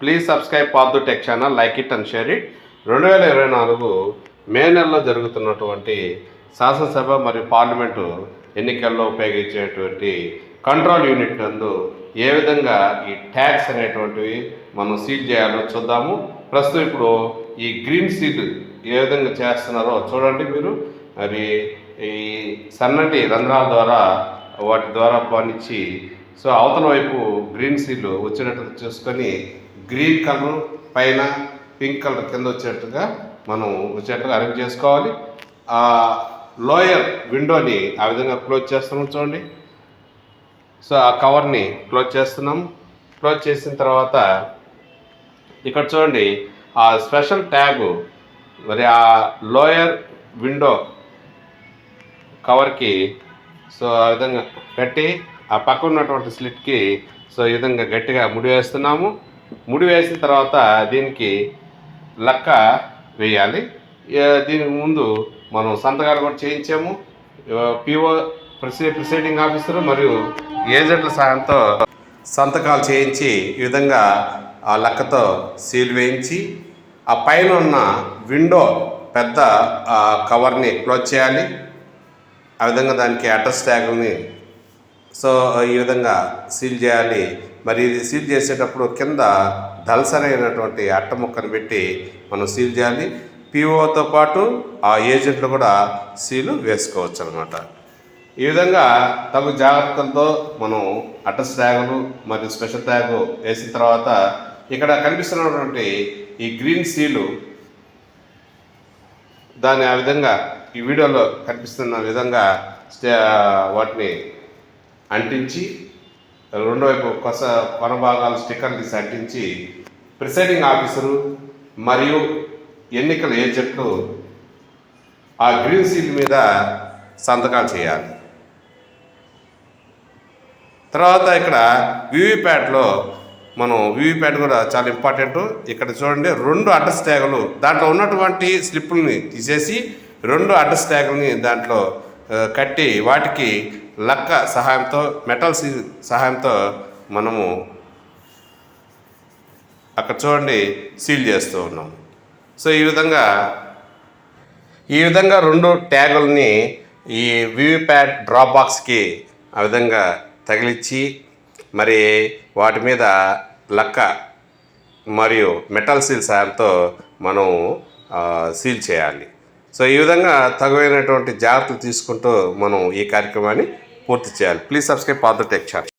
Please subscribe పాదు tech channel like it and share it రెండు వేల ఇరవై నాలుగు మే నెలలో జరుగుతున్నటువంటి శాసనసభ మరియు పార్లమెంటు ఎన్నికల్లో ఉపయోగించేటువంటి కంట్రోల్ యూనిట్ నందు ఏ విధంగా ఈ ట్యాక్స్ అనేటువంటివి మనం సీల్ చేయాలో చూద్దాము. ప్రస్తుతం ఇప్పుడు ఈ గ్రీన్ సీల్ ఏ విధంగా చేస్తున్నారో చూడండి మీరు. మరి ఈ సన్నటి రంధ్రాల ద్వారా వాటి ద్వారా పనిచ్చి సో అవతల వైపు గ్రీన్ సీల్ వచ్చినట్టు చూసుకొని గ్రీన్ కలర్ పైన పింక్ కలర్ కింద వచ్చేట్టుగా మనం వచ్చేట్టుగా అరేంజ్ చేసుకోవాలి. ఆ లోయర్ విండోని ఆ విధంగా క్లోజ్ చేస్తున్నాం చూడండి. సో ఆ కవర్ని క్లోజ్ చేస్తున్నాం. క్లోజ్ చేసిన తర్వాత ఇక్కడ చూడండి ఆ స్పెషల్ ట్యాగ్ మరి ఆ లోయర్ విండో కవర్కి సో ఆ విధంగా కట్టి ఆ పక్క ఉన్నటువంటి స్లిట్కి సో ఈ విధంగా గట్టిగా ముడి వేస్తున్నాము. ముడి వేసిన తర్వాత దీనికి లక్క వేయాలి. దీనికి ముందు మనం సంతకాలు కూడా చేయించాము. పిఓ ప్రిసై ప్రిసైడింగ్ ఆఫీసర్ మరియు ఏజెంట్ల సహాయంతో సంతకాలు చేయించి ఈ విధంగా ఆ లక్కతో సీల్ వేయించి ఆ పైన ఉన్న విండో పెద్ద ఆ కవర్ని క్లోజ్ చేయాలి. ఆ విధంగా దానికి అడ్రస్ ట్యాగుల్ని సో ఈ విధంగా సీల్ చేయాలి. మరి ఇది సీల్ చేసేటప్పుడు కింద దళసరైనటువంటి అట్ట ముక్కను పెట్టి మనం సీల్ చేయాలి. పిఓతో పాటు ఆ ఏజెంట్లు కూడా సీలు వేసుకోవచ్చు అనమాట ఈ విధంగా తగు జాగ్రత్తలతో మనం అటస్ ట్యాగులు మరియు స్పెషల్ ట్యాగ్ వేసిన తర్వాత ఇక్కడ కనిపిస్తున్నటువంటి ఈ గ్రీన్ సీలు దాన్ని ఆ విధంగా ఈ వీడియోలో కనిపిస్తున్న విధంగా వాటిని అంటించి రెండు వైపు కొస కొన భాగాలు స్టిక్కర్లు తీసి అంటించి ప్రిసైడింగ్ ఆఫీసరు మరియు ఎన్నికల ఏజెంట్లు ఆ గ్రీన్ సీల్ మీద సంతకాలు చేయాలి. తర్వాత ఇక్కడ వివిప్యాట్లో మనం వివిప్యాట్ కూడా చాలా ఇంపార్టెంట్. ఇక్కడ చూడండి రెండు అడ్రస్ ట్యాగులు దాంట్లో ఉన్నటువంటి స్లిప్పుల్ని తీసేసి రెండు అడ్రస్ ట్యాగుల్ని దాంట్లో కట్టి వాటికి లక్క సహాయంతో మెటల్ సీ సహాయంతో మనము అక్కడ చూడండి సీల్ చేస్తూ ఉన్నాం. సో ఈ విధంగా ఈ విధంగా రెండు ట్యాగుల్ని ఈ వివిప్యాట్ డ్రాప్ బాక్స్కి ఆ విధంగా తగిలిచ్చి మరి వాటి మీద లక్క మరియు మెటల్ సీల్ సాయంతో మనం సీల్ చేయాలి. సో ఈ విధంగా తగువైనటువంటి జాగ్రత్తలు తీసుకుంటూ మనం ఈ కార్యక్రమాన్ని పూర్తి చేయాలి. ప్లీజ్ సబ్స్క్రైబ్ పాత్ర టెక్ ఛానల్